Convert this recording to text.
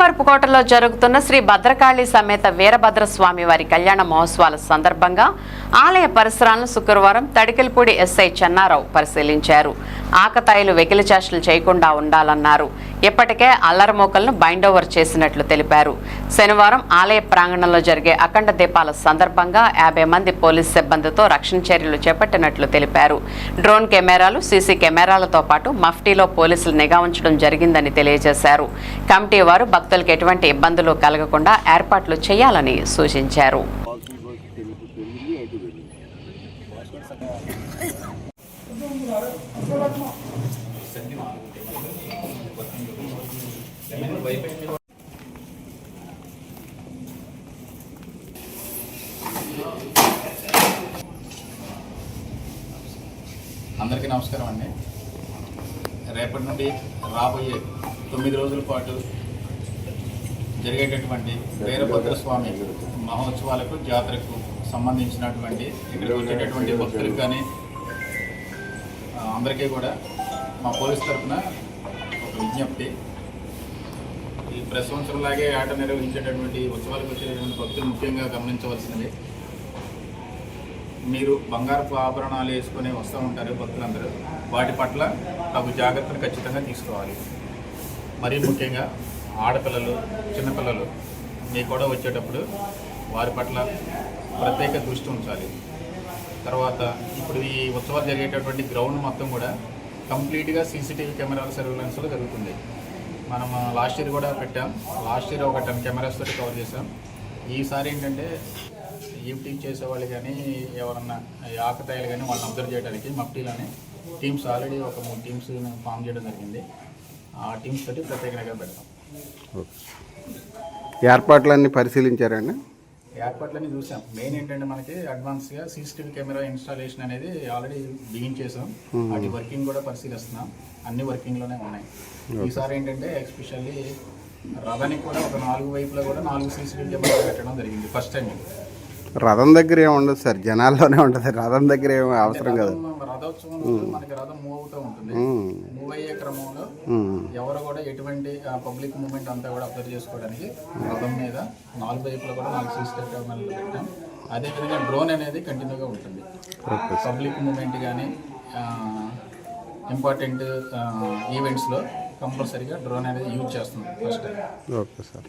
వరపుకోటలో జరుగుతున్న శ్రీ భద్రకాళి సమేత వీరభద్ర స్వామి వారి కళ్యాణ మహోత్సవాల సందర్భంగా ఆలయ పరిసరాలను శుక్రవారం తడికెలపూడి ఎస్ఐ చెన్నారావు పరిశీలించారు. ఆకతాయిలు వెకిలి చేష్టలు చేయకుండా ఉండాలన్నారు. ఇప్పటికే అల్లరమూకలను బైండ్ ఓవర్ చేసినట్లు తెలిపారు. శనివారం ఆలయ ప్రాంగణంలో జరిగే అఖండ దీపాల సందర్భంగా యాభై మంది పోలీస్ సిబ్బందితో రక్షణ చర్యలు చేపట్టినట్లు తెలిపారు. డ్రోన్ కెమెరాలు సీసీ కెమెరాలతో పాటు మఫ్టీలో పోలీసులు నిఘా ఉంచడం జరిగిందని తెలియజేశారు. కమిటీ వారు భక్తులకు ఎటువంటి ఇబ్బందులు కలగకుండా ఏర్పాట్లు చేయాలని సూచించారు. అందరికీ నమస్కారం అండి. రేపటి నుండి రాబోయే తొమ్మిది రోజుల పాటు జరిగేటటువంటి వీరభద్ర స్వామి మహోత్సవాలకు జాతరకు సంబంధించినటువంటి ఇక్కడికి వచ్చేటటువంటి భక్తులకు కానీ అందరికీ కూడా మా పోలీస్ తరఫున ఒక విజ్ఞప్తి. ఈ ప్రతి సంవత్సరంలాగే ఆట నిర్వహించేటటువంటి ఉత్సవాలకు వచ్చేటటువంటి భక్తులు ముఖ్యంగా గమనించవలసినది మీరు బంగారపు ఆభరణాలు వేసుకొని వస్తూ ఉంటారు భక్తులందరూ. వాటి పట్ల తగు జాగ్రత్తలు ఖచ్చితంగా తీసుకోవాలి. మరీ ముఖ్యంగా ఆడపిల్లలు చిన్నపిల్లలు మీ కూడా వచ్చేటప్పుడు వారి పట్ల ప్రత్యేక దృష్టి ఉంచాలి. తర్వాత ఇప్పుడు ఈ ఉత్సవాలు జరిగేటటువంటి గ్రౌండ్ మొత్తం కూడా కంప్లీట్గా సీసీటీవీ కెమెరాల సర్వేలెన్స్లో జరుగుతుంది. మనం లాస్ట్ ఇయర్ కూడా పెట్టాం. లాస్ట్ ఇయర్ ఒక టెన్ కెమెరాస్ తోటి కవర్ చేసాం ఈసారి ఏంటంటే ఈవిటింగ్ చేసేవాళ్ళు కానీ ఎవరన్నా ఆకతాయిలు కానీ వాళ్ళని అబ్జర్వ్ చేయడానికి మఫ్టీలోనే టీమ్స్ ఆల్రెడీ ఒక మూడు టీమ్స్ ఫామ్ చేయడం జరిగింది. ఆ టీమ్స్ తోటి ప్రత్యేకంగా పెడతాం. ఏర్పాట్లన్నీ పరిశీలించారండి? ఏర్పాట్లన్నీ చూసాం. మెయిన్ ఏంటంటే మనకి అడ్వాన్స్గా సీసీటీవీ కెమెరా ఇన్స్టాలేషన్ అనేది ఆల్రెడీ బిగిన్ చేసాం. వాటి వర్కింగ్ కూడా పరిశీలిస్తున్నాం. అన్ని వర్కింగ్లోనే ఉన్నాయి. ఈసారి ఏంటంటే ఎస్పెషల్లీ రథానికి కూడా ఒక నాలుగు వైపులో కూడా నాలుగు సీసీటీవీ కెమెరా పెట్టడం జరిగింది. ఫస్ట్ టైం రథం దగ్గర ఏమి ఉండదు సార్ జనాల్లోనే ఉంటుంది. రథం దగ్గర ఏమి అవసరం కదా. రథోత్సవం రోజు మనకి రథం మూవ్ అవుతూ ఉంటుంది. మూవ్ అయ్యే క్రమంలో ఎవరు కూడా ఎటువంటి పబ్లిక్ మూవ్మెంట్ అంతా కూడా అబ్జర్వ్ చేసుకోవడానికి రథం మీద నాలుగు వైపులో కూడా నాలుగు సీసీటీవీ కెమెరాలు పెట్టాం. అదేవిధంగా డ్రోన్ అనేది కంటిన్యూగా ఉంటుంది. పబ్లిక్ మూవ్మెంట్ కానీ ఇంపార్టెంట్ ఈవెంట్స్లో కంపల్సరీగా డ్రోన్ అనేది యూజ్ చేస్తున్నాం ఫస్ట్ ఓకే సార్